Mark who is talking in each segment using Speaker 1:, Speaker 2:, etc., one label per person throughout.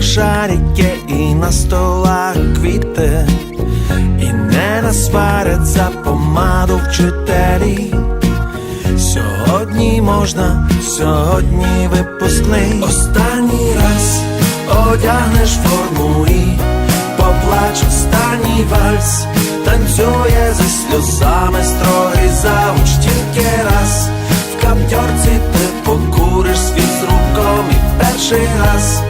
Speaker 1: стінах шарики і на столах квіти, і не насварять за помаду вчителі. Сьогодні можна, сьогодні випускний. Останній раз одягнеш форму і поплач останній вальс, танцює зі сльозами строгий завуч тільки раз. В каптьорці ти покуриш світ з руком і перший раз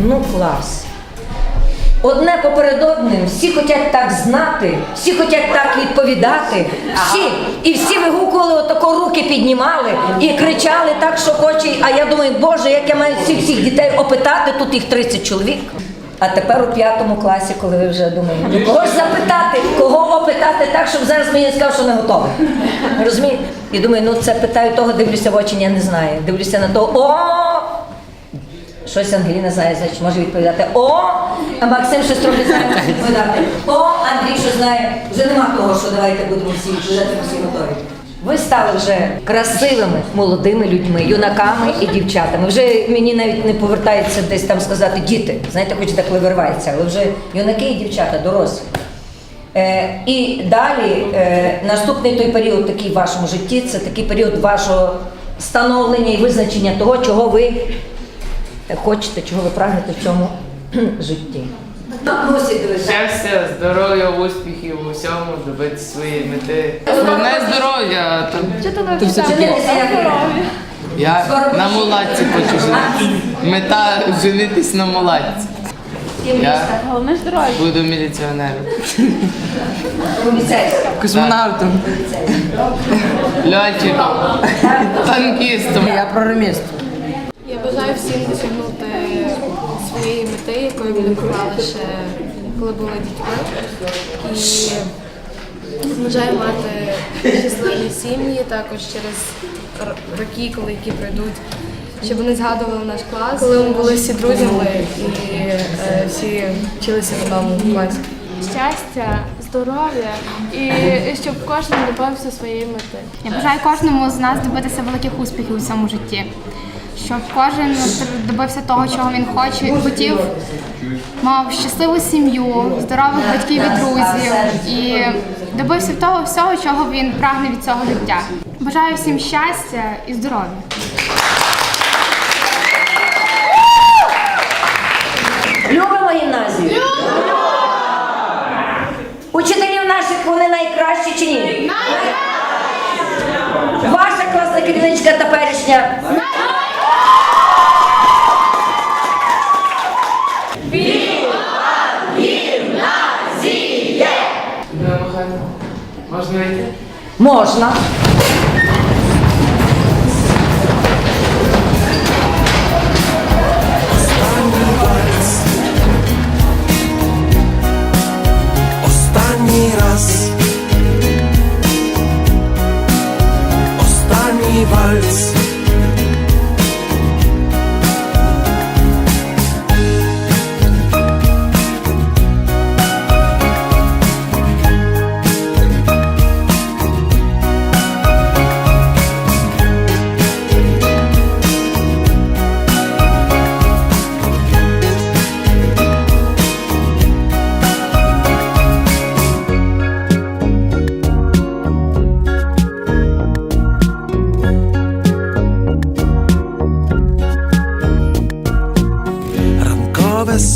Speaker 2: Ну клас. Одне поперед одним, всі хочуть так знати, всі хочуть так відповідати, всі, і всі вигукували, отако руки піднімали і кричали так, що хоче. А я думаю, боже, як я маю всіх всіх дітей опитати, тут їх 30 чоловік. А тепер у п'ятому класі, коли ви вже думаєте, ну кого ж запитати, кого опитати так, щоб зараз мені сказав, що не готовий. Розумієте? І думаю, ну це питаю того, дивлюся в очі, я не знаю. Дивлюся на того, о! Щось Ангеліна знає, значить може відповідати О! А Максим щось трохи знає, може відповідати. О, Андрій що знає. Вже нема того, що давайте будемо всі вже всі готові. Ви стали вже красивими молодими людьми, юнаками і дівчатами. Вже мені навіть не повертається десь там сказати діти. Знаєте, хоч деколи виривається, але вже юнаки і дівчата, дорослі. Е, і далі е, наступний той період такий в вашому житті це такий період вашого становлення і визначення того, чого ви хочете, чого ви прагнете в цьому житті.
Speaker 3: Щастя, здоров'я, успіхів у всьому, добити свої мети. Головне здоров'я. Там, то все. Я на мулатці хочу жити. Мета женитись на мулатці. Я
Speaker 4: Головне здоров'я.
Speaker 3: буду міліціонером. Космонавтом. Льотчиком. Танкістом. Я програміст.
Speaker 4: Бажаю всім досягнути своєї мети, якою вони поклали ще коли були дітьми. І бажаю мати щасливі сім'ї також через роки, коли які пройдуть. Щоб вони згадували наш клас, коли ми були всі друзями і е, всі вчилися в одному класі.
Speaker 5: щастя, здоров'я і щоб кожен добився своєї мети.
Speaker 6: Я бажаю кожному з нас добитися великих успіхів у цьому житті, щоб кожен добився того, чого він хоче, хотів, мав щасливу сім'ю, здорових батьків і друзів і добився того всього, чого він прагне від цього життя. Бажаю всім щастя і здоров'я.
Speaker 2: Любимо гімназію? Учителів наших вони найкращі чи ні? Ваша класна керівничка теперішня.
Speaker 3: Можна.
Speaker 1: Останній вальс. Останній раз.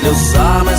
Speaker 1: Сльозами